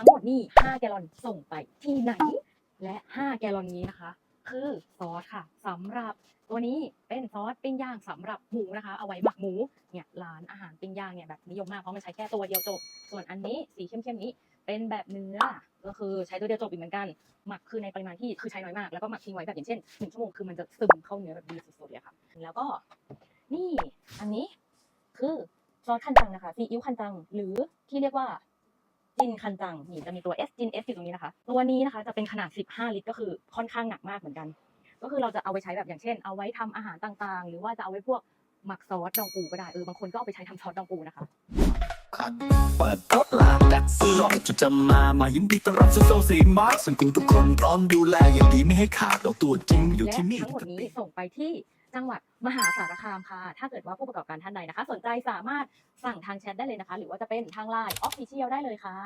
ทั้งหมดนี่ 5 แกลลอนส่งไปที่ไหน และ 5 แกลลอนนี้นะคะ คือซอสค่ะสำหรับตัวนี้เป็นซอสปิ้งย่างสำหรับหมูนะคะ เอาไว้หมักหมูเนี่ยร้านอาหารปิ้งย่างเนี่ยแบบนิยมมากเพราะมันใช้แค่ตัวเดียวจบ ส่วนอันนี้สีเข้มๆนี้เป็นแบบเนื้อก็คือใช้ตัวเดียวจบอีกเหมือนกัน หมักคือในปริมาณที่คือใช้น้อยมาก แล้วก็หมักทิ้งไว้แบบอย่างเช่นหนึ่งชั่วโมงคือมันจะซึมเข้าเนื้อแบบดีสุดๆเลยค่ะ แล้วก็นี่อันนี้คือซอสคันจังนะคะซีอิ๊วคันจัง หรือที่เรียกว่า จินคันจังนี่จะมีตัว S จิน S อยู่ตรงนี้นะคะ ตัวนี้นะคะจะเป็นขนาด 15 ลิตร ก็คือค่อนข้างหนักมากเหมือนกัน ก็คือเราจะเอาไปใช้แบบอย่างเช่น เอาไว้ทำอาหารต่างๆ หรือว่าจะเอาไว้พวกหมักซอสดองปูก็ได้เออบางคนก็เอาไปใช้ทำซอสดองปูนะคะเปิดรถลาดักซื้อรถจุดจะมามายินดีต้อนรับสู่โซซีมาร์คซึ่งกูทุกคนพร้อมดูแลอย่างดีไม่ให้ขาดเราตัวจริงอยู่และที่นี่ทั้งหมดนี้ส่งไปที่ จังหวัดมหาสารคามค่ะ ถ้าเกิดว่าผู้ประกอบการท่านใดนะคะ สนใจสามารถสั่งทางแชทได้เลยนะคะ หรือว่าจะเป็นทางไลน์ออฟฟิเชียลได้เลยค่ะ